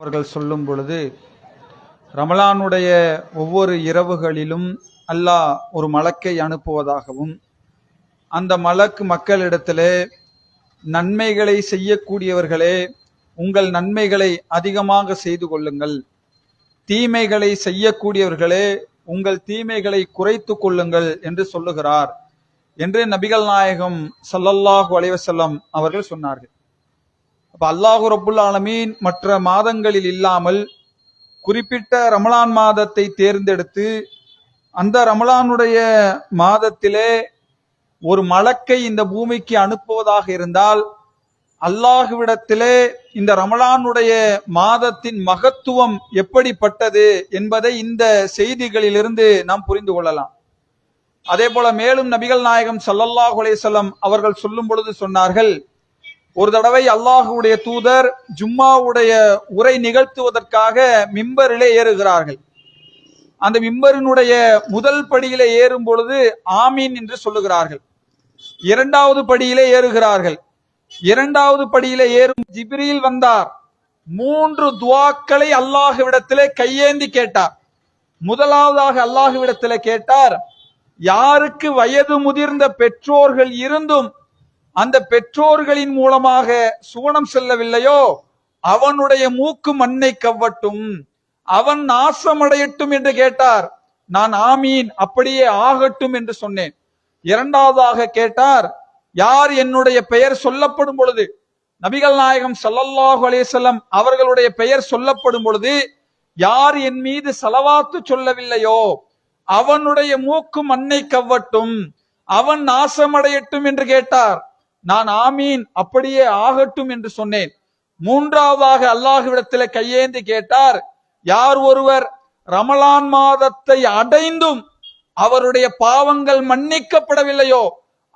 அவர்கள் சொல்லும் பொழுது ரமலானுடைய ஒவ்வொரு இரவுகளிலும் அல்லாஹ் ஒரு மலக்கை அனுப்புவதாகவும் அந்த மலக்கு மக்களிடத்திலே நன்மைகளை செய்யக்கூடியவர்களே உங்கள் நன்மைகளை அதிகமாக செய்து கொள்ளுங்கள். தீமைகளை செய்யக்கூடியவர்களே உங்கள் தீமைகளை குறைத்து கொள்ளுங்கள் என்று சொல்லுகிறார் என்று நபிகள் நாயகம் சல்லல்லாஹு அலைவசல்லம் அவர்கள் சொன்னார்கள். அப்ப அல்லாஹு ரபுல் ஆலமீன் மற்ற மாதங்களில் இல்லாமல் குறிப்பிட்ட ரமலான் மாதத்தை தேர்ந்தெடுத்து அந்த ரமலானுடைய மாதத்திலே ஒரு மலக்கை இந்த பூமிக்கு அனுப்புவதாக இருந்தால் அல்லாஹுவிடத்திலே இந்த ரமலானுடைய மாதத்தின் மகத்துவம் எப்படிப்பட்டது என்பதை இந்த செய்திகளிலிருந்து நாம் புரிந்து கொள்ளலாம். அதே போல மேலும் நபிகள் நாயகம் ஸல்லல்லாஹு அலேசல்லம் அவர்கள் சொல்லும் பொழுது சொன்னார்கள் ஒரு தடவை அல்லாஹுடைய தூதர் ஜும்மாவுடைய உரை நிகழ்த்துவதற்காக மிம்பரிலே ஏறுகிறார்கள். அந்த மிம்பரினுடைய முதல் படியிலே ஏறும் பொழுது ஆமீன் என்று சொல்லுகிறார்கள். இரண்டாவது படியிலே ஏறுகிறார்கள். இரண்டாவது படியிலே ஏறும் ஜிப்ரியில் வந்தார். மூன்று துவாக்களை அல்லாஹுவிடத்திலே கையேந்தி கேட்டார். முதலாவதாக அல்லாஹுவிடத்திலே கேட்டார் யாருக்கு வயது முதிர்ந்த பெற்றோர்கள் இருந்தும் அந்த பெற்றோர்களின் மூலமாக சுவனம் செல்லவில்லையோ? அவனுடைய மூக்கு மண்ணை கவ்வட்டும். அவன் நாசமடையட்டும் என்று கேட்டார். நான் ஆமீன் அப்படியே ஆகட்டும் என்று சொன்னேன். இரண்டாவதாக கேட்டார் யார் என்னுடைய பெயர் சொல்லப்படும் பொழுது? நபிகள் நாயகம் சல்லல்லாஹு அலேசல்லம் அவர்களுடைய பெயர் சொல்லப்படும் பொழுது யார் என் மீது செலவாத்து சொல்லவில்லையோ அவனுடைய மூக்கு மண்ணை கவ்வட்டும். அவன் நாசமடையட்டும் என்று கேட்டார். நான் ஆமீன் அப்படியே ஆகட்டும் என்று சொன்னேன். மூன்றாவதாக அல்லாஹுவிடத்தில் கையேந்தி கேட்டார் யார் ஒருவர் ரமலான் மாதத்தை அடைந்தும் அவருடைய பாவங்கள் மன்னிக்கப்படவில்லையோ?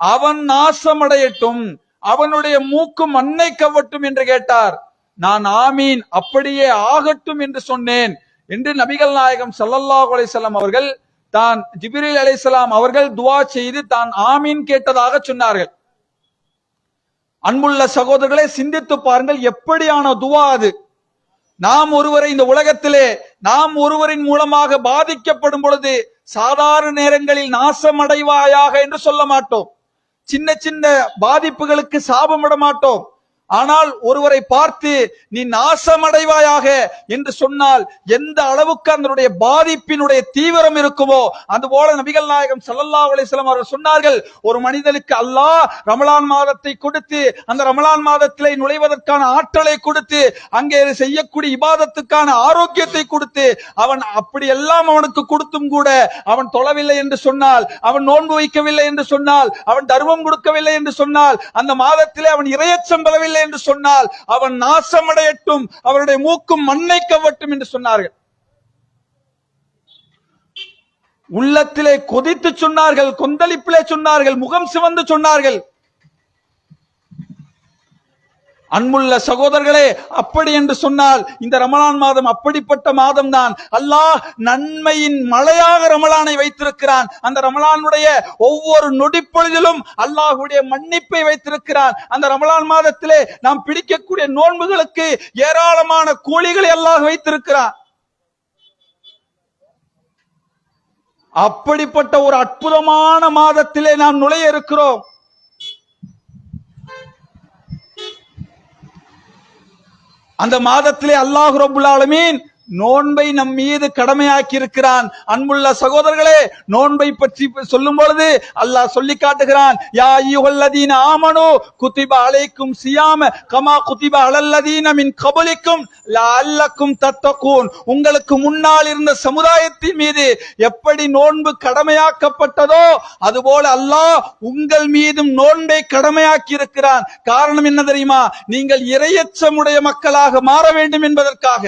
அவன் நாசமடையட்டும் அவனுடைய மூக்கு மண்ணை கவட்டும் என்று கேட்டார். நான் ஆமீன் அப்படியே ஆகட்டும் என்று சொன்னேன். என்று நபிகள் நாயகம் ஸல்லல்லாஹு அலிசல்லாம் அவர்கள் தான் ஜிபிரில் அலிசலாம் அவர்கள் துவா செய்து தான் ஆமீன் கேட்டதாக சொன்னார்கள். அன்புள்ள சகோதரர்களே சிந்தித்து பாருங்கள் எப்படியான துவா அது. நாம் ஒருவரை இந்த உலகத்திலே நாம் ஒருவரின் மூலமாக பாதிக்கப்படும் பொழுது சாதாரண நேரங்களில் நாசமடைவாயாக என்று சொல்ல மாட்டோம். சின்ன சின்ன பாதிப்புகளுக்கு சாபமிட மாட்டோம். ஆனால் ஒருவரை பார்த்து நீ நாசமடைவாயாக என்று சொன்னால் எந்த அளவுக்கு அதனுடைய பாதிப்பினுடைய தீவிரம் இருக்குமோ அதுபோல நபிகள் நாயகம் சல்லல்லா அலிஸ்லாம் அவர்கள் சொன்னார்கள் ஒரு மனிதனுக்கு அல்லாஹ் ரமலான் மாதத்தை கொடுத்து அந்த ரமலான் மாதத்திலே நுழைவதற்கான ஆற்றலை கொடுத்து அங்கே செய்யக்கூடிய இபாதத்துக்கான ஆரோக்கியத்தை கொடுத்து அவன் அப்படி எல்லாம் அவனுக்கு கொடுத்தும் கூட அவன் தொழவில்லை என்று சொன்னால் அவன் நோன்பு வைக்கவில்லை என்று சொன்னால் அவன் தர்மம் கொடுக்கவில்லை என்று சொன்னால் அந்த மாதத்திலே அவன் இரையச்சம் பெறவில்லை என்று சொன்னால் அவன் நாசமடையட்டும் அவருடைய மூக்கும் மண்ணை கவட்டும் என்று சொன்னார்கள். உள்ளத்திலே கொதித்து சொன்னார்கள் கொந்தளிப்பிலே சொன்னார்கள் முகம் சிவந்து சொன்னார்கள். அன்புள்ள சகோதரர்களே அப்படி என்று சொன்னால் இந்த ரமலான் மாதம் அப்படிப்பட்ட மாதம் தான் அல்லாஹ் நன்மையின் மழையாக ரமலானை வைத்திருக்கிறான். அந்த ரமலானுடைய ஒவ்வொரு நொடிப்பொழுதிலும் அல்லாஹுடைய மன்னிப்பை வைத்திருக்கிறான். அந்த ரமலான் மாதத்திலே நாம் பிடிக்கக்கூடிய நோன்புகளுக்கு ஏராளமான கூலிகளை அல்லாஹ் வைத்திருக்கிறான். அப்படிப்பட்ட ஒரு அற்புதமான மாதத்திலே நாம் நுழைய இருக்கிறோம். அந்த மாதத்திலே அல்லாஹ் ரபுல்லாலமீன் நோன்பை நம் மீது கடமையாக்கி இருக்கிறான் அன்புள்ள சகோதரர்களே நோன்பை பற்றி சொல்லும் பொழுது அல்லாஹ் சொல்லி காட்டுகிறான் யா ஐயுஹல்லதீன ஆமனு குதிப அலைக்கும் சியாம கமா குதிப அலல்லதீன மின் கபலிக்கும் லஅல்லக்கும் தத்தகூன். உங்களுக்கு முன்னால் இருந்த சமுதாயத்தின் மீது எப்படி நோன்பு கடமையாக்கப்பட்டதோ அதுபோல அல்லாஹ் உங்கள் மீதும் நோன்பை கடமையாக்கி இருக்கிறான் காரணம் என்ன தெரியுமா? நீங்கள் இரையச்சமுடைய மக்களாக மாற வேண்டும் என்பதற்காக.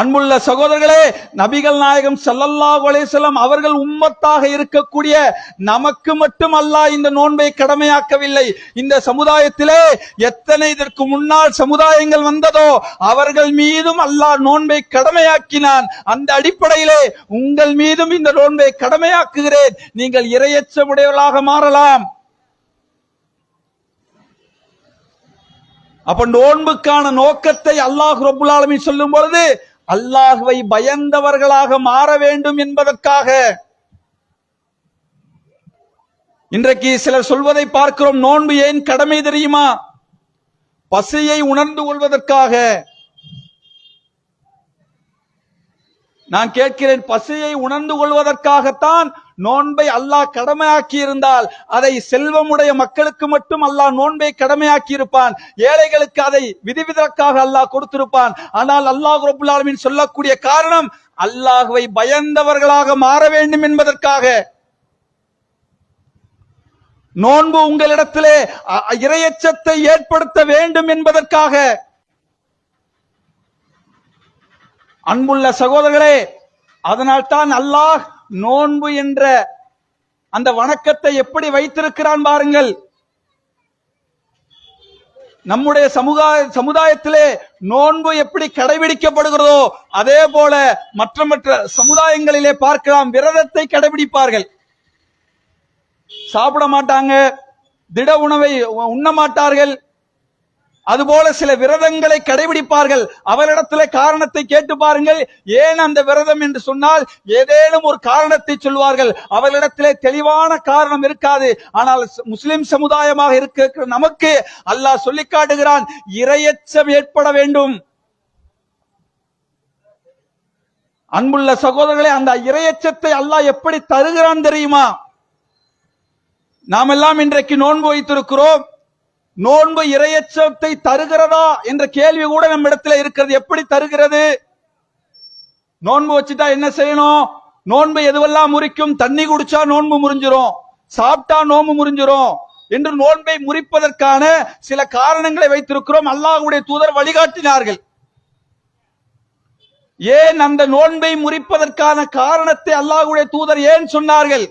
அன்புள்ள சகோதரர்களே நபிகள் நாயகம் ஸல்லல்லாஹு அலைஹி அவர்கள் உம்மத்தாக இருக்கக்கூடிய நமக்கு மட்டும் அல்லாஹ் இந்த நோன்பை கடமையாக்கவில்லை. இந்த சமுதாயத்திலே எத்தனை இதற்கு முன்னால் சமுதாயங்கள் வந்ததோ அவர்கள் மீதும் அல்லாஹ் நோன்பை கடமையாக்கினான். அந்த அடிப்படையிலே உங்கள் மீதும் இந்த நோன்பை கடமையாக்குகிறேன். நீங்கள் இரையச்சமுடையவர்களாக மாறலாம். அப்ப நோன்புக்கான நோக்கத்தை அல்லாஹ் ரபுல் சொல்லும் பொழுது அல்லாஹுவை பயந்தவர்களாக மாற வேண்டும் என்பதற்காக. இன்றைக்கு சிலர் சொல்வதை பார்க்கிறோம் நோன்பு ஏன் கடமை தெரியுமா? பசியை உணர்ந்து கொள்வதற்காக. நான் கேட்கிறேன் பசியை உணர்ந்து கொள்வதற்காகத்தான் நோன்பை அல்லாஹ் கடமையாக்கி இருந்தால் அதை செல்வமுடைய மக்களுக்கு மட்டும் அல்லாஹ் நோன்பை கடமையாக்கி இருப்பான் ஏழைகளுக்கு அதை விதிவிதற்காக அல்லாஹ் கொடுத்திருப்பான். ஆனால் அல்லாஹ் ரபுல் சொல்லக்கூடிய காரணம் அல்லாஹுவை பயந்தவர்களாக மாற வேண்டும் என்பதற்காக. நோன்பு உங்களிடத்திலே அ- இரையச்சத்தை ஏற்படுத்த வேண்டும் என்பதற்காக. அன்புள்ள சகோதரர்களே அதனால்தான் அல்லாஹ் நோன்பு என்ற அந்த வணக்கத்தை எப்படி வைத்திருக்கிறான் பாருங்கள். நம்முடைய சமுதாய சமுதாயத்திலே நோன்பு எப்படி கடைபிடிக்கப்படுகிறதோ அதே போல மற்ற மற்ற சமுதாயங்களிலே பார்க்கலாம் விரதத்தை கடைபிடிப்பார்கள். சாப்பிட மாட்டாங்க திட உணவை உண்ண மாட்டார்கள் அதுபோல சில விரதங்களை கடைபிடிப்பார்கள். அவரிடத்துல காரணத்தை கேட்டு பாருங்கள். ஏன் அந்த விரதம் என்று சொன்னால் ஏதேனும் ஒரு காரணத்தை சொல்வார்கள். அவர்களிடத்திலே தெளிவான காரணம் இருக்காது. ஆனால் முஸ்லிம் சமுதாயமாக இருக்கிற நமக்கு அல்லாஹ் சொல்லி காட்டுகிறான் இரையச்சம் ஏற்பட வேண்டும். அன்புள்ள சகோதரர்களே அந்த இரையச்சத்தை அல்லாஹ் எப்படி தருகிறான் தெரியுமா? நாம் எல்லாம் இன்றைக்கு நோன்பு வைத்திருக்கிறோம். நோன்பு இரையச்சத்தை தருகிறதா என்ற கேள்வி கூட நம்ம இடத்துல இருக்கிறது. எப்படி தருகிறது? நோன்பு வச்சுட்டா என்ன செய்யணும்? நோன்பு எதுவெல்லாம் முறிக்கும்? தண்ணி குடிச்சா நோன்பு முறிஞ்சிரும். சாப்பிட்டா நோன்பு முறிஞ்சிரும். என்று நோன்பை முறிப்பதற்கான சில காரணங்களை வைத்திருக்கிறோம். அல்லாஹுடைய தூதர் வழிகாட்டினார்கள். ஏன் அந்த நோன்பை முறிப்பதற்கான காரணத்தை அல்லாஹுடைய தூதர் ஏன் சொன்னார்கள்?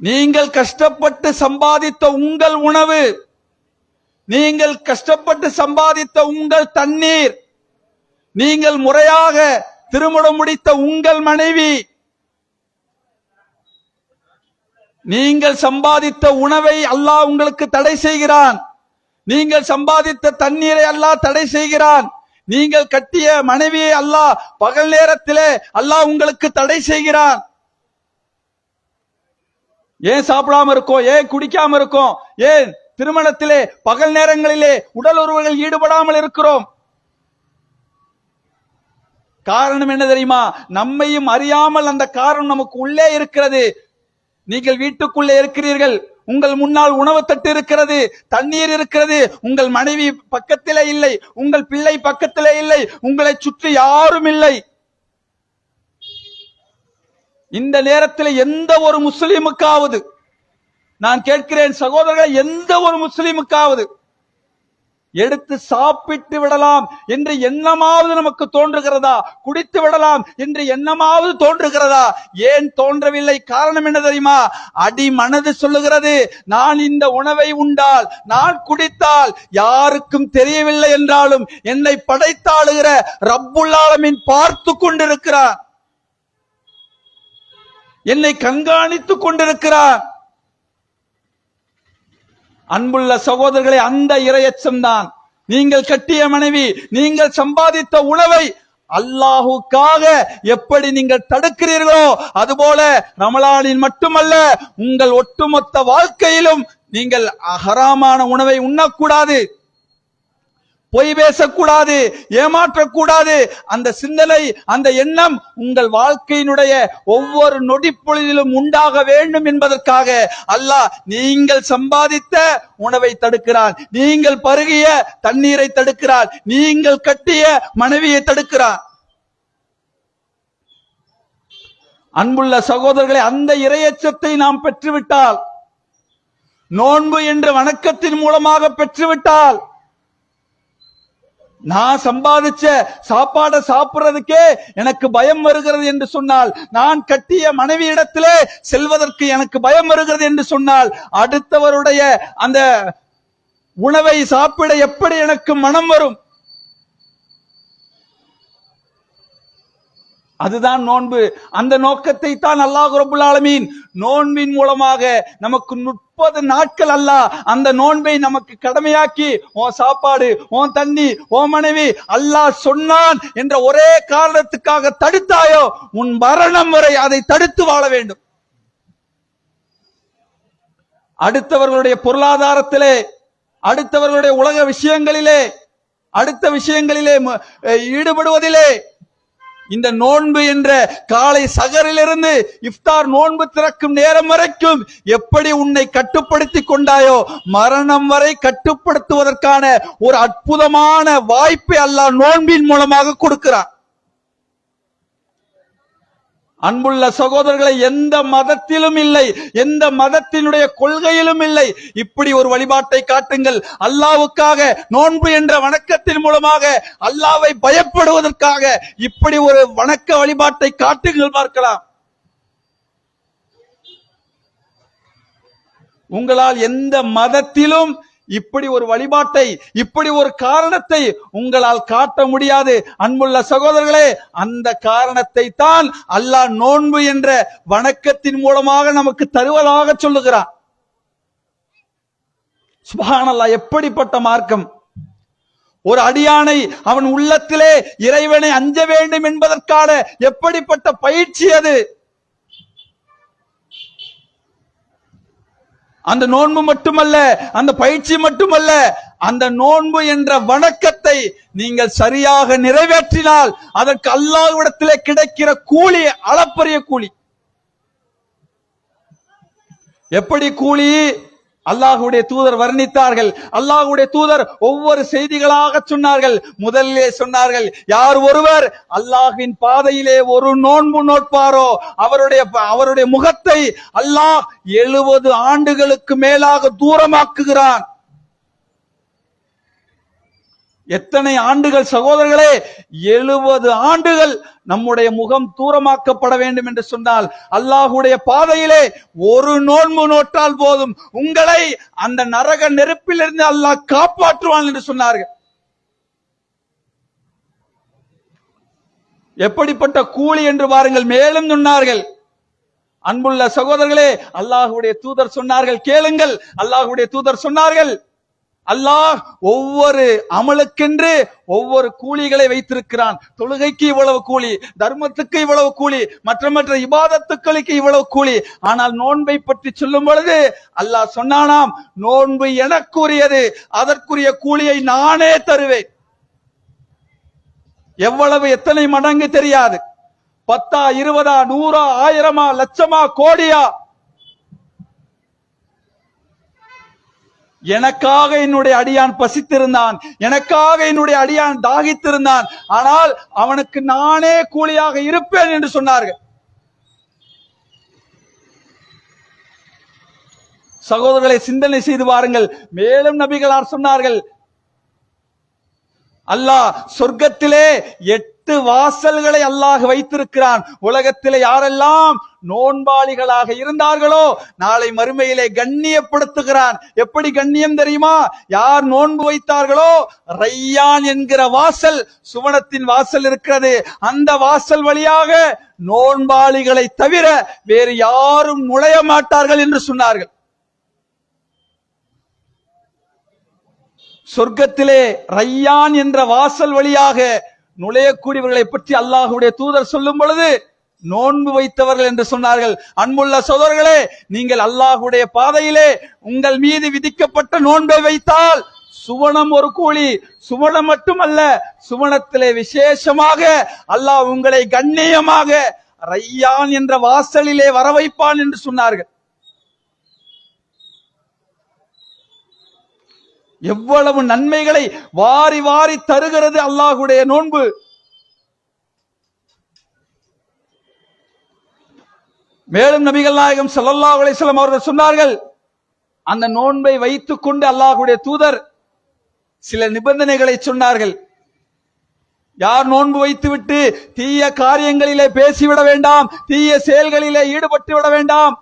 நீங்கள் கஷ்டப்பட்டு சம்பாதித்த உங்கள் உணவு நீங்கள் கஷ்டப்பட்டு சம்பாதித்த உங்கள் தண்ணீர் நீங்கள் முறையாக திருமணம் முடித்த உங்கள் மனைவி நீங்கள் சம்பாதித்த உணவை அல்லாஹ் உங்களுக்கு தடை செய்கிறான் நீங்கள் சம்பாதித்த தண்ணீரை அல்லாஹ் தடை செய்கிறான் நீங்கள் கட்டிய மனைவியை அல்லாஹ் பகல் நேரத்திலே அல்லாஹ் உங்களுக்கு தடை செய்கிறான். ஏன் சாப்பிடாம இருக்கோம்? ஏன் குடிக்காம இருக்கோம்? ஏன் திருமணத்திலே பகல் நேரங்களிலே உடல் உறவுகள் ஈடுபடாமல் இருக்கிறோம்? காரணம் என்ன தெரியுமா? நம்மையும் அறியாமல் அந்த காரணம் நமக்கு உள்ளே இருக்கிறது. நீங்கள் வீட்டுக்குள்ளே இருக்கிறீர்கள். உங்கள் முன்னால் உணவு தட்டு இருக்கிறது. தண்ணீர் இருக்கிறது. உங்கள் மனைவி பக்கத்திலே இல்லை. உங்கள் பிள்ளை பக்கத்திலே இல்லை. உங்களை சுற்றி யாரும் இல்லை. இந்த நேரத்தில் எந்த ஒரு முஸ்லீமுக்காவது நான் கேட்கிறேன் சகோதரர்கள் எந்த ஒரு முஸ்லீமுக்காவது எடுத்து சாப்பிட்டு விடலாம் என்று எண்ணமாவது நமக்கு தோன்றுகிறதா? குடித்து விடலாம் என்று எண்ணமாவது தோன்றுகிறதா? ஏன் தோன்றவில்லை? காரணம் என்ன தெரியுமா? அடி மனது சொல்லுகிறது நான் இந்த உணவை உண்டால் நான் குடித்தால் யாருக்கும் தெரியவில்லை என்றாலும் என்னை படைத்தாளுகிற ரப்புல்லாலமின் பார்த்து கொண்டிருக்கிறான். என்னை கண்காணித்துக் கொண்டிருக்கிறார். அன்புள்ள சகோதரர்களை அந்த இரையச்சம் தான். நீங்கள் கட்டிய மனைவி நீங்கள் சம்பாதித்த உணவை அல்லாஹுக்காக எப்படி நீங்கள் தடுக்கிறீர்களோ அதுபோல ரமலானின் மட்டுமல்ல உங்கள் ஒட்டுமொத்த வாழ்க்கையிலும் நீங்கள் அகராமான உணவை உண்ணக்கூடாது. பொய் பேசக்கூடாது ஏமாற்றக்கூடாது. அந்த சிந்தனை அந்த எண்ணம் உங்கள் வாழ்க்கையினுடைய ஒவ்வொரு நொடிப்பொழுதிலும் உண்டாக வேண்டும் என்பதற்காக. அல்லாஹ் நீங்கள் சம்பாதித்த உணவை தடுக்கிறான். நீங்கள் பருகிய தண்ணீரை தடுக்கிறான். நீங்கள் கட்டிய மனைவியை தடுக்கிறான். அன்புள்ள சகோதரர்களை அந்த இரையச்சத்தை நாம் பெற்றுவிட்டால் நோன்பு என்ற வணக்கத்தின் மூலமாக பெற்றுவிட்டால் நான் சம்பாதிச்ச சாப்பாடை சாப்பிடுறதுக்கே எனக்கு பயம் வருகிறது என்று சொன்னால் நான் கட்டிய மனைவியிடத்திலே செல்வதற்கு எனக்கு பயம் வருகிறது என்று சொன்னால் அடுத்தவருடைய அந்த உணவை சாப்பிட எப்படி எனக்கு மனம் வரும்? அதுதான் நோன்பு. அந்த நோக்கத்தை தான் அல்லாஹ் ரபுல் ஆலமீன் நோன்பின் மூலமாக நமக்கு முப்பது நாட்கள் அல்ல. அந்த நோன்பை நமக்கு கடமையாக்கி உன் சாப்பாடு உன் தண்ணி உன் மனைவி அல்லாஹ் சொன்னான் என்ற ஒரே காரணத்துக்காக தடுத்தாயோ உன் மரணம் வரை அதை தடுத்து வாழ வேண்டும். அடுத்தவர்களுடைய பொருளாதாரத்திலே அடுத்தவர்களுடைய உலக விஷயங்களிலே அடுத்த விஷயங்களிலே ஈடுபடுவதிலே இந்த நோன்பு என்ற காலை சகரிலிருந்து இஃப்தார் நோன்பு திறக்கும் நேரம் வரைக்கும் எப்படி உன்னை கட்டுப்படுத்தி கொண்டாயோ மரணம் வரை கட்டுப்படுத்துவதற்கான ஒரு அற்புதமான வாய்ப்பை அல்லாஹ் நோன்பின் மூலமாக கொடுக்கிறான். அன்புள்ள சகோதரர்களை எந்த மதத்திலும் இல்லை. எந்த மதத்தினுடைய கொள்கையிலும் இல்லை. இப்படி ஒரு வழிபாட்டை காட்டுங்கள். அல்லாவுக்காக நோன்பு என்ற வணக்கத்தின் மூலமாக அல்லாவை பயப்படுவதற்காக இப்படி ஒரு வணக்க வழிபாட்டை காட்டுங்கள் பார்க்கலாம். உங்களால் எந்த மதத்திலும் இப்படி ஒரு வழிபாட்டை இப்படி ஒரு காரணத்தை உங்களால் காட்ட முடியாது. அன்புள்ள சகோதரர்களே அந்த காரணத்தை தான் அல்லாஹ் நோன்பு என்ற வணக்கத்தின் மூலமாக நமக்கு தருவதாக சொல்லுகிறான். சுபஹானல்லாஹ் எப்படிப்பட்ட மார்க்கம்? ஒரு அடியானை அவன் உள்ளத்திலே இறைவனை அஞ்ச வேண்டும் என்பதற்கான எப்படிப்பட்ட பயிற்சி அது? அந்த நோன்பு மட்டுமல்ல அந்த பயிற்சி மட்டுமல்ல அந்த நோன்பு என்ற வணக்கத்தை நீங்கள் சரியாக நிறைவேற்றினால் அதற்கு அல்லாஹ்விடத்திலே கிடைக்கிற கூலி அளப்பரிய கூலி. எப்படி கூலி? அல்லாஹுடைய தூதர் வர்ணித்தார்கள். அல்லாஹுடைய தூதர் ஒவ்வொரு செய்திகளாக சொன்னார்கள். முதலிலே சொன்னார்கள் யார் ஒருவர் அல்லாஹின் பாதையிலே ஒரு நோன்பு நோட்பாரோ அவருடைய அவருடைய முகத்தை அல்லாஹ் எழுபது ஆண்டுகளுக்கு மேலாக தூரமாக்குகிறான். எத்தனை ஆண்டுகள் சகோதரர்களே? எழுபது ஆண்டுகள் நம்முடைய முகம் தூரமாக்கப்பட வேண்டும் என்று சொன்னால் அல்லாஹுடைய பாதையிலே ஒரு நோன்பு நோட்டால் போதும். உங்களை அந்த நரக நெருப்பிலிருந்து அல்லாஹ் காப்பாற்றுவான் என்று சொன்னார்கள். எப்படிப்பட்ட கூலி என்று பாருங்கள் மேலும் சொன்னார்கள். அன்புள்ள சகோதரர்களே அல்லாஹுடைய தூதர் சொன்னார்கள் கேளுங்கள். அல்லாஹுடைய தூதர் சொன்னார்கள் அல்லாஹ் ஒவ்வொரு அமலுக்கென்று ஒவ்வொரு கூலிகளை வைத்திருக்கிறான். தொழுகைக்கு இவ்வளவு கூலி தர்மத்துக்கு இவ்வளவு கூலி மற்ற மற்ற இபாதத்துக்களுக்கு இவ்வளவு கூலி. ஆனால் நோன்பை பற்றி சொல்லும் பொழுது அல்லாஹ் சொன்னானாம் நோன்பு எனக்குரியது அதற்குரிய கூலியை நானே தருவேன். எவ்வளவு எத்தனை மடங்கு தெரியாது. பத்தா இருபதா நூறா ஆயிரமா லட்சமா கோடியா எனக்காக என்னுடைய அடியான் பசித்திருந்தான். எனக்காக என்னுடைய அடியான் தாகித்திருந்தான். ஆனால் அவனுக்கு நானே கூலியாக இருப்பேன் என்று சொன்னார்கள். சகோதரர்களை சிந்தனை செய்து பாருங்கள் மேலும் நபிகளார் சொன்னார்கள் அல்லாஹ் சொர்க்கத்திலே எட்டு வாசல்களை அல்லாஹ் வைத்திருக்கிறான். உலகத்தில் யாரெல்லாம் நோன்பாளிகளாக இருந்தார்களோ நாளை மறுமையிலே கண்ணியப்படுத்துகிறான். எப்படி கண்ணியம் தெரியுமா? யார் நோன்பு வைத்தார்களோ ரையான் என்கிற வாசல் சுவனத்தின் வாசல் இருக்கிறது. அந்த வாசல் வழியாக நோன்பாளிகளை தவிர வேறு யாரும் நுழைய மாட்டார்கள் என்று சொன்னார்கள். சொர்க்கத்திலே ரையான் என்ற வாசல் வழியாக நுழையக்கூடியவர்களை பற்றி அல்லாஹுடைய தூதர் சொல்லும் பொழுது நோன்பு வைத்தவர்கள் என்று சொன்னார்கள். அன்புள்ள சோதர்களே நீங்கள் அல்லாஹுடைய பாதையிலே உங்கள் மீது விதிக்கப்பட்ட நோன்பை வைத்தால் சுவனம் ஒரு கூலி. சுவனம் மட்டுமல்ல சுவனத்திலே விசேஷமாக அல்லாஹ் உங்களை கண்ணியமாக ரையான் என்ற வாசலிலே வர வைப்பான் என்று சொன்னார்கள். எவ்வளவு நன்மைகளை வாரி வாரி தருகிறது அல்லாஹுடைய நோன்பு. மேலும் நபிகள் நாயகம் சல்லல்லா அலிஸ்லாம் அவர்கள் சொன்னார்கள் அந்த நோன்பை வைத்துக் கொண்டு அல்லாஹுடைய தூதர் சில நிபந்தனைகளை சொன்னார்கள். யார் நோன்பு வைத்துவிட்டு தீய காரியங்களிலே பேசிவிட வேண்டாம் தீய செயல்களிலே ஈடுபட்டு விட வேண்டாம்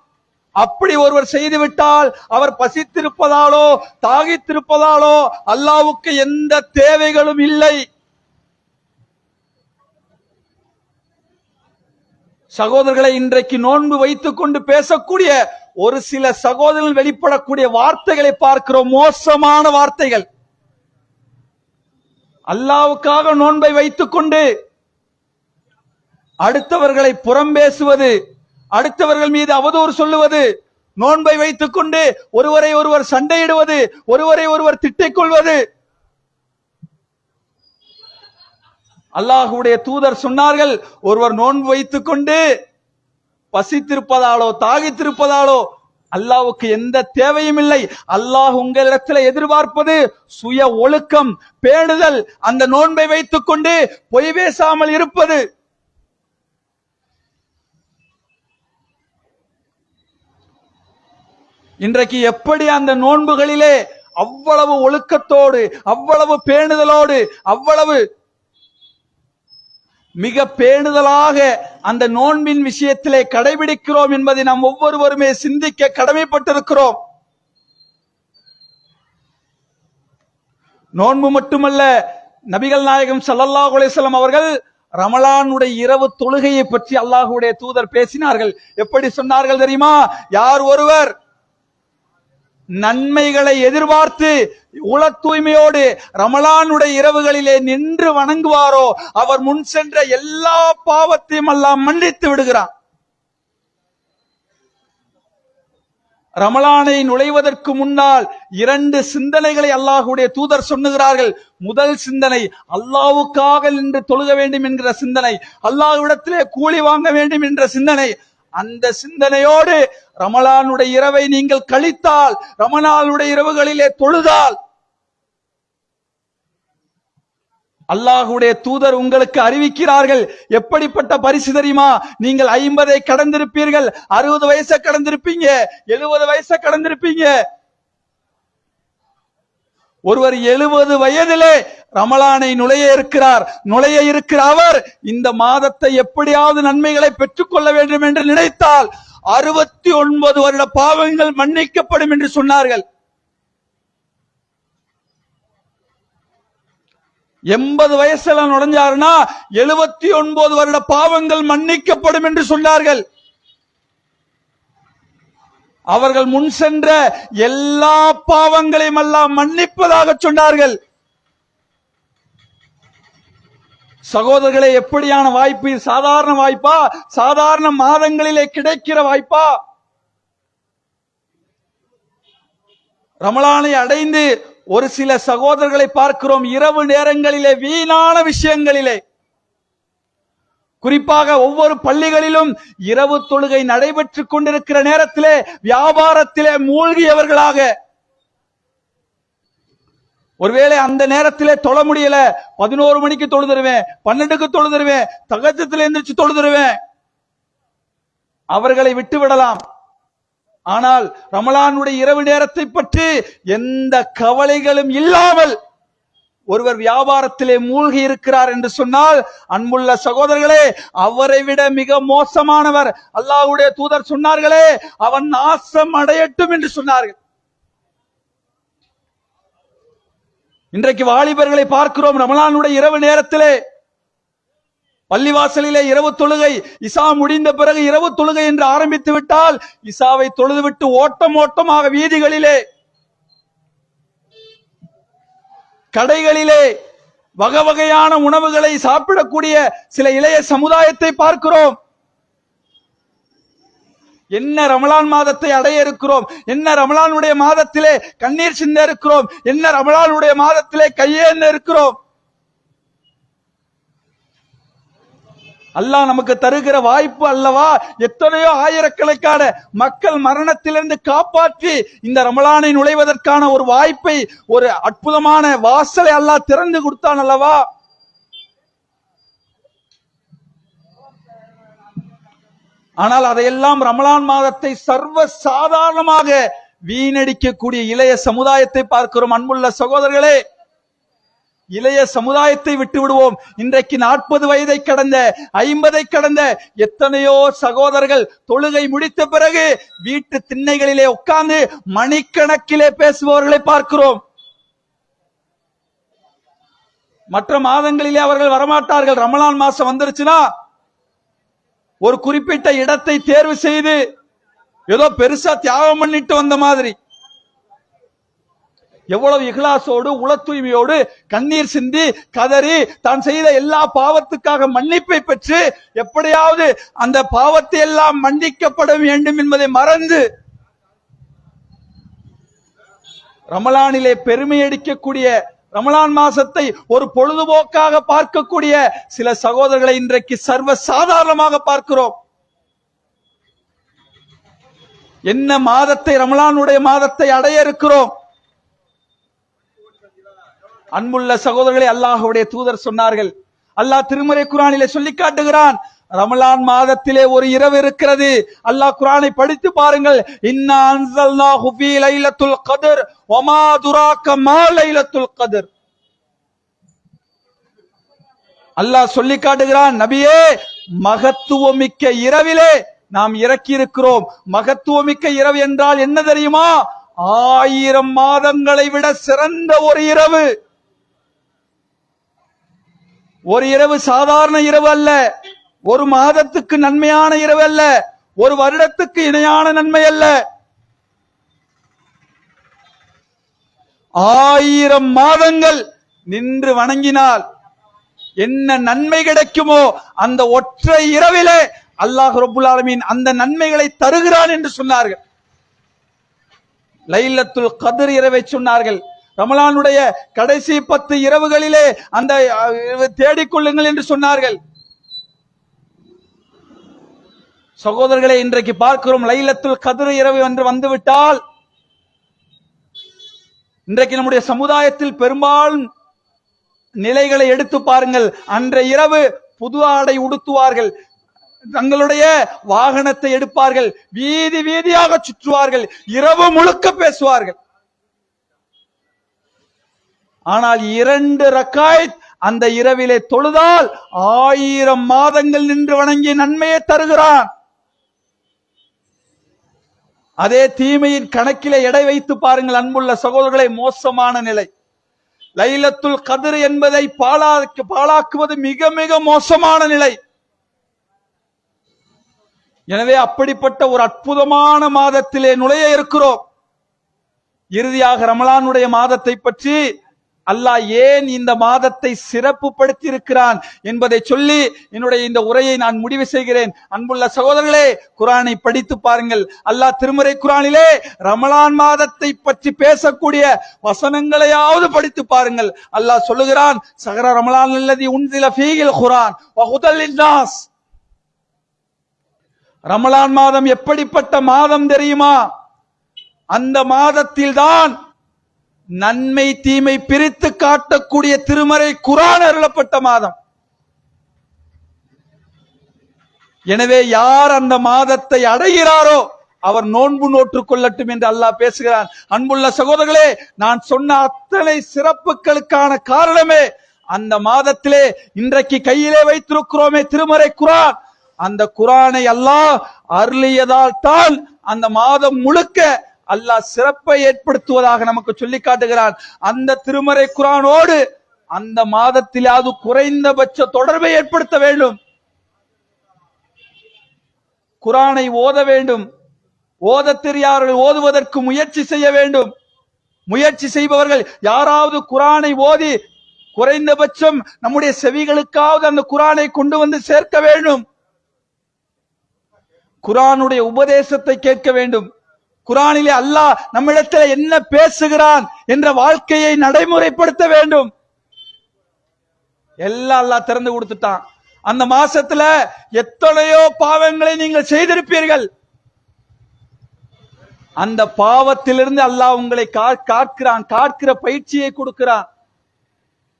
அப்படி ஒருவர் செய்துவிட்டால் அவர் பசித்திருப்பதாலோ தாகித்திருப்பதாலோ அல்லாவுக்கு எந்த தேவைகளும் இல்லை. சகோதரர்களை இன்றைக்கு நோன்பு வைத்துக் கொண்டு பேசக்கூடிய ஒரு சில சகோதரர்கள் வெளிப்படக்கூடிய வார்த்தைகளை பார்க்கிறோம். மோசமான வார்த்தைகள். அல்லாவுக்காக நோன்பை வைத்துக் கொண்டு அடுத்தவர்களை புறம் பேசுவது அடுத்தவர்கள் மீது அவதூறு சொல்லுவது நோன்பை வைத்துக் கொண்டு ஒருவரை ஒருவர் சண்டையிடுவது ஒருவரை ஒருவர் திட்டிக் கொள்வது அல்லாஹுடைய தூதர் சொன்னார்கள் ஒருவர் நோன்பு வைத்துக் கொண்டு பசித்திருப்பதாலோ தாகித்திருப்பதாலோ அல்லாவுக்கு எந்த தேவையும் இல்லை. அல்லாஹ் உங்களிடத்தில் எதிர்பார்ப்பது சுய ஒழுக்கம் பேணுதல். அந்த நோன்பை வைத்துக் கொண்டு பொய் பேசாமல் இருப்பது. இன்றைக்கு எப்படி அந்த நோன்புகளிலே அவ்வளவு ஒழுக்கத்தோடு அவ்வளவு பேணுதலோடு அவ்வளவு மிக பேணுதலாக அந்த நோன்பின் விஷயத்திலே கடைபிடிக்கிறோம் என்பதை நாம் ஒவ்வொருவருமே சிந்திக்க கடமைப்பட்டிருக்கிறோம். நோன்பு மட்டுமல்ல நபிகள் நாயகம் சல்லல்லாஹ் அலைஹி அவர்கள் ரமலானுடைய இரவு தொழுகையை பற்றி அல்லாஹுடைய தூதர் பேசினார்கள். எப்படி சொன்னார்கள் தெரியுமா? யார் ஒருவர் நன்மைகளை எதிர்பார்த்து உல தூய்மையோடு ரமலானுடைய இரவுகளிலே நின்று வணங்குவாரோ அவர் முன் சென்ற எல்லா பாவத்தையும் எல்லாம் மன்னித்து விடுகிறார் ரமலானை நுழைவதற்கு முன்னால் இரண்டு சிந்தனைகளை அல்லாஹுடைய தூதர் சொன்னுகிறார்கள் முதல் சிந்தனை அல்லாவுக்காக நின்று தொழுக வேண்டும் என்கிற சிந்தனை அல்லாஹ்விடத்திலே கூலி வாங்க வேண்டும் என்ற சிந்தனை அந்த சிந்தனையோடு ரமலானுடைய இரவை நீங்கள் கழித்தால் ரமணானுடைய இரவுகளிலே தொழுதால் அல்லாஹுடைய தூதர் உங்களுக்கு அறிவிக்கிறார்கள். எப்படிப்பட்ட பரிசு தெரியுமா? நீங்கள் ஐம்பதை கடந்திருப்பீர்கள் அறுபது வயசை கடந்திருப்பீங்க எழுபது வயசை கடந்திருப்பீங்க. ஒருவர் எழுபது வயதிலே ரமலானை நுழைய இருக்கிறார் நுழைய இருக்கிற அவர் இந்த மாதத்தை எப்படியாவது நன்மைகளை பெற்றுக்கொள்ள வேண்டும் என்று நினைத்தால் அறுபத்தி ஒன்பது வருட பாவங்கள் மன்னிக்கப்படும் என்று சொன்னார்கள். எண்பது வயசுல நுழைஞ்சாருன்னா எழுபத்தி ஒன்பது வருட பாவங்கள் மன்னிக்கப்படும் என்று சொன்னார்கள். அவர்கள் முன் சென்ற எல்லா பாவங்களையும் எல்லாம் மன்னிப்பதாக சொன்னார்கள். சகோதரர்களே எப்படியான வாய்ப்பு? சாதாரண வாய்ப்பா? சாதாரண மாதங்களிலே கிடைக்கிற வாய்ப்பா? ரமலானை அடைந்து ஒரு சில சகோதரர்களை பார்க்கிறோம். இரவு நேரங்களிலே வீணான விஷயங்களிலே. குறிப்பாக ஒவ்வொரு பள்ளிகளிலும் இரவு தொழுகை நடைபெற்று கொண்டிருக்கிற நேரத்திலே வியாபாரத்திலே மூழ்கியவர்களாக. ஒருவேளை அந்த நேரத்திலே தொழ முடியல பதினோரு மணிக்கு தொழுதுருவேன் பன்னெண்டுக்கு தொழுதுருவேன் தகச்சத்தில் எந்திரிச்சு தொழுதுருவேன். அவர்களை விட்டு விடலாம் ஆனால் ரமலானுடைய இரவு நேரத்தை பற்றி எந்த கவலைகளும் இல்லாமல் ஒருவர் வியாபாரத்திலே மூழ்கி இருக்கிறார் என்று சொன்னால் அன்புள்ள சகோதரர்களே அவரை விட மிக மோசமானவர் அல்லாஹ்வுடைய தூதர் சொன்னார்களே அவன் நாசம் அடையட்டும் என்று சொன்னார்கள். இன்றைக்கு வாலிபர்களை பார்க்கிறோம் ரமலானுடைய இரவு நேரத்திலே. பள்ளிவாசலிலே இரவு தொழுகை இசா முடிந்த பிறகு இரவு தொழுகை என்று ஆரம்பித்து விட்டால் இசாவை தொழுதுவிட்டு ஓட்டம் ஓட்டமாக வீதிகளிலே கடைகளிலே வகை வகையான உணவுகளை சாப்பிடக்கூடிய சில இளைய சமுதாயத்தை பார்க்கிறோம். என்ன ரமலான் மாதத்தை அடைய இருக்கிறோம்? என்ன ரமலானுடைய மாதத்திலே கண்ணீர் சிந்த இருக்கிறோம்? என்ன ரமலானுடைய மாதத்திலே கையேந்த இருக்கிறோம்? அல்லாஹ் நமக்கு தருகிற வாய்ப்பு அல்லவா? எத்தனையோ ஆயிரக்கணக்கான மக்கள் மரணத்திலிருந்து காப்பாற்றி இந்த ரமலானை நுழைவதற்கான ஒரு வாய்ப்பை ஒரு அற்புதமான வாசலை அல்லாஹ் திறந்து கொடுத்தான் அல்லவா? ஆனால் அதையெல்லாம் ரமலான் மாதத்தை சர்வ சாதாரணமாக வீணடிக்கக்கூடிய இளைய சமுதாயத்தை பார்க்கிறோம் அன்புள்ள சகோதரர்களே. இளைய சமுதாயத்தை விட்டு விடுவோம் இன்றைக்கு நாற்பது வயதை கடந்த ஐம்பதை கடந்த எத்தனையோ சகோதரர்கள் தொழுகை முடித்த பிறகு வீட்டு திண்ணைகளிலே உட்கார்ந்து மணிக்கணக்கிலே பேசுபவர்களை பார்க்கிறோம். மற்ற மாதங்களிலே அவர்கள் வரமாட்டார்கள். ரமலான் மாசம் வந்துருச்சுன்னா ஒரு குறிப்பிட்ட இடத்தை தேர்வு செய்து ஏதோ பெருசா தியாகம் பண்ணிட்டு வந்த மாதிரி. எவ்வளவு இகலாசோடு உள தூய்மையோடு கண்ணீர் சிந்தி கதறி தான் செய்த எல்லா பாவத்துக்காக மன்னிப்பை பெற்று எப்படியாவது அந்த பாவத்தை எல்லாம் மன்னிக்கப்பட வேண்டும் என்பதை மறந்து ரமலானிலே பெருமை அடிக்கக்கூடிய ரமலான் மாசத்தை ஒரு பொழுதுபோக்காக பார்க்கக்கூடிய சில சகோதரர்களை இன்றைக்கு சர்வ சாதாரணமாக பார்க்கிறோம். என்ன மாதத்தை ரமலானுடைய மாதத்தை அடைய இருக்கிறோம். அன்புள்ள சகோதரர்களே அல்லாஹுடைய தூதர் சொன்னார்கள். அல்லாஹ் திருமறை குரானிலே சொல்லி காட்டுகிறான். ரமலான் மாதத்திலே ஒரு இரவு இருக்கிறது. அல்லாஹ் குரானை படித்து பாருங்கள். இன்னா அன்சல்னாஹு ஃபீ லைலத்துல் லைலத்துல் அல்லாஹ் சொல்லி காட்டுகிறான் நபியே மகத்துவமிக்க இரவிலே நாம் இறக்கி இருக்கிறோம் மகத்துவமிக்க இரவு என்றால் என்ன தெரியுமா? ஆயிரம் மாதங்களை விட சிறந்த ஒரு இரவு. ஒரு இரவு சாதாரண இரவு அல்ல. ஒரு மாதத்துக்கு நன்மையான இரவு அல்ல. ஒரு வருடத்துக்கு இணையான நன்மை அல்ல. ஆயிரம் மாதங்கள் நின்று வணங்கினால் என்ன நன்மை கிடைக்குமோ அந்த ஒற்றை இரவிலே அல்லாஹ் ரபுல் ஆலமீன் அந்த நன்மைகளை தருகிறான் என்று சொன்னார்கள். லைலத்துல் கதிர் இரவை சொன்னார்கள். ரமலானுடைய கடைசி பத்து இரவுகளிலே அந்த தேடிக்கொள்ளுங்கள் என்று சொன்னார்கள். சகோதரர்களை இன்றைக்கு பார்க்கிறோம் லைலத்துல் கதிர் இரவு என்று வந்துவிட்டால் இன்றைக்கு நம்முடைய சமுதாயத்தில் பெரும்பாலும் நிலைகளை எடுத்து பாருங்கள். அன்றைய இரவு புது ஆடை உடுத்துவார்கள். தங்களுடைய வாகனத்தை எடுப்பார்கள். வீதி வீதியாக சுற்றுவார்கள். இரவு முழுக்க பேசுவார்கள். ஆனால் இரண்டு ரக்காயத் அந்த இரவிலே தொழுதால் ஆயிரம் மாதங்கள் நின்று வணங்கிய நன்மையை தருகிறான். அதே தீமையின் கணக்கிலே எடை வைத்து பாருங்கள் அன்புள்ள சகோதரர்களை மோசமான நிலை. லைலத்துல் கதிர் என்பதை பாழாக்கு பாழாக்குவது மிக மிக மோசமான நிலை. எனவே அப்படிப்பட்ட ஒரு அற்புதமான மாதத்திலே நுழைய இருக்கிறோம். இறுதியாக ரமலானுடைய மாதத்தை பற்றி அல்லாஹ் ஏன் இந்த மாதத்தை சிறப்புப்படுத்தி இருக்கிறான் என்பதை சொல்லி என்னுடைய இந்த உரையை நான் முடிவு செய்கிறேன். அன்புள்ள சகோதரர்களே குரானை படித்து பாருங்கள். அல்லாஹ் திருமறை குரானிலே ரமலான் மாதத்தை பற்றி பேசக்கூடிய வசனங்களையாவது படித்து பாருங்கள். அல்லாஹ் சொல்லுகிறான் சகர ரமலான் அல்லதி உன்சில ஃபீகில் குரான் ரமலான் மாதம் எப்படிப்பட்ட மாதம் தெரியுமா? அந்த மாதத்தில் தான் நன்மை தீமை பிரித்து காட்டக்கூடிய திருமறை குரான் அருளப்பட்ட மாதம். எனவே யார் அந்த மாதத்தை அடைகிறாரோ அவர் நோன்பு நோற்றுக் கொள்ளட்டும் என்று அல்லாஹ் பேசுகிறான். அன்புள்ள சகோதரர்களே நான் சொன்ன அத்தனை சிறப்புகளுக்கான காரணமே அந்த மாதத்திலே இன்றைக்கு கையிலே வைத்திருக்கிறோமே திருமறை குரான். அந்த குரானை அல்லாஹ் அருளியதால் தான் அந்த மாதம் முழுக்க அல்லாஹ் சிறப்பை ஏற்படுத்துவதாக நமக்கு சொல்லி காட்டுகிறான். அந்த திருமறை குரானோடு அந்த மாதத்திலாவது குறைந்தபட்ச தொடர்பை ஏற்படுத்த வேண்டும். குரானை ஓத வேண்டும். ஓத தெரியாதவர்கள் ஓதுவதற்கு முயற்சி செய்ய வேண்டும். முயற்சி செய்பவர்கள் யாராவது குரானை ஓதி குறைந்தபட்சம் நம்முடைய செவிகளுக்காவது அந்த குரானை கொண்டு வந்து சேர்க்க வேண்டும். குரானுடைய உபதேசத்தை கேட்க வேண்டும். குரானிலே அல்லாஹ் நம்மிடத்தில் என்ன பேசுகிறான் என்ற வாழ்க்கையை நடைமுறைப்படுத்த வேண்டும். எல்லாம் அல்லாஹ் திறந்து கொடுத்துட்டான். அந்த மாசத்துல எத்தனையோ பாவங்களை நீங்கள் செய்திருப்பீர்கள். அந்த பாவத்திலிருந்து அல்லாஹ் உங்களை கா- காக்கிறான் காக்கிற பயிற்சியை கொடுக்கிறான்.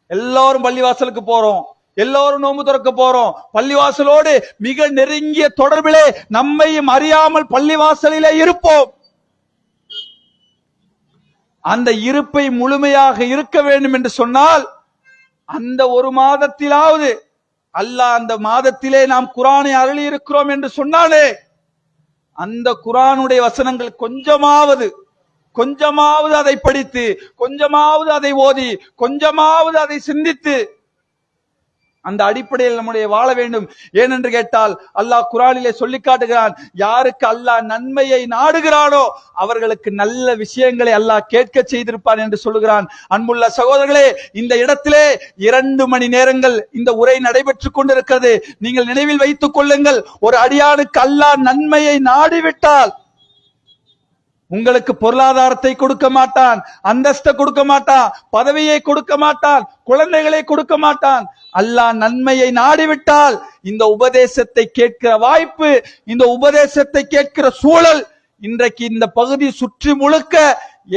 எல்லாரும் பள்ளிவாசலுக்கு போறோம். எல்லாரும் நோம்பு திறக்க போறோம். பள்ளிவாசலோடு மிக நெருங்கிய தொடர்பிலே நம்மையும் அறியாமல் பள்ளிவாசலிலே இருப்போம். அந்த இருப்பை முழுமையாக இருக்க வேண்டும் என்று சொன்னால் அந்த ஒரு மாதத்திலாவது அல்லாஹ் அந்த மாதத்திலே நாம் குரானை அருளி இருக்கிறோம் என்று சொன்னாலே அந்த குரானுடைய வசனங்கள் கொஞ்சமாவது கொஞ்சமாவது அதை படித்து கொஞ்சமாவது அதை ஓதி கொஞ்சமாவது அதை சிந்தித்து அந்த அடிப்படையில் நம்முடைய வாழ வேண்டும். ஏனென்று கேட்டால் அல்லாஹ் குரானிலே சொல்லி காட்டுகிறான் யாருக்கு அல்லாஹ் நன்மையை நாடுகிறானோ அவர்களுக்கு நல்ல விஷயங்களை அல்லாஹ் கேட்க செய்திருப்பான் என்று சொல்லுகிறான். அன்புள்ள சகோதரர்களே இந்த இடத்திலே இரண்டு மணி நேரங்கள் இந்த உரை நடைபெற்றுக் கொண்டிருக்கிறது. நீங்கள் நினைவில் வைத்துக் கொள்ளுங்கள் ஒரு அடியானுக்கு அல்லாஹ் நன்மையை நாடிவிட்டால் உங்களுக்கு பொருளாதாரத்தை கொடுக்க மாட்டான் அந்தஸ்தை கொடுக்க மாட்டான் பதவியை கொடுக்க மாட்டான் குழந்தைகளை கொடுக்க மாட்டான் அல்லாஹ் நன்மையை நாடிவிட்டால் இந்த உபதேசத்தை கேட்கிற வாய்ப்பு இந்த உபதேசத்தை கேட்கிற சூழல் இன்றைக்கு இந்த பகுதி சுற்றி முழுக்க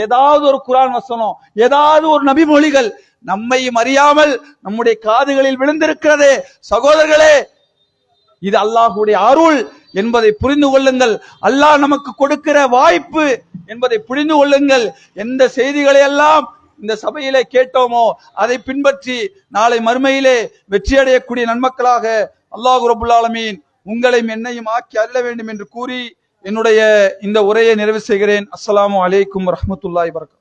ஏதாவது ஒரு குரான் வசனம் ஏதாவது ஒரு நபிமொழிகள் நம்மையும் அறியாமல் நம்முடைய காதுகளில் விழுந்திருக்கிறதே. சகோதரர்களே இது அல்லாஹுடைய அருள் என்பதை புரிந்து கொள்ளுங்கள். அல்லாஹ் நமக்கு கொடுக்கிற வாய்ப்பு என்பதை புரிந்து கொள்ளுங்கள். எந்த செய்திகளை எல்லாம் இந்த சபையிலே கேட்டோமோ அதை பின்பற்றி நாளை மறுமையிலே வெற்றி அடையக்கூடிய நன்மக்களாக அல்லாஹ் ரபுல்லாலமீன் உங்களையும் என்னையும் ஆக்கி அல்ல வேண்டும் என்று கூறி என்னுடைய இந்த உரையை நிறைவு செய்கிறேன். அஸ்லாம் அலைக்கும் ரஹமத்துல்லாய் வரகம்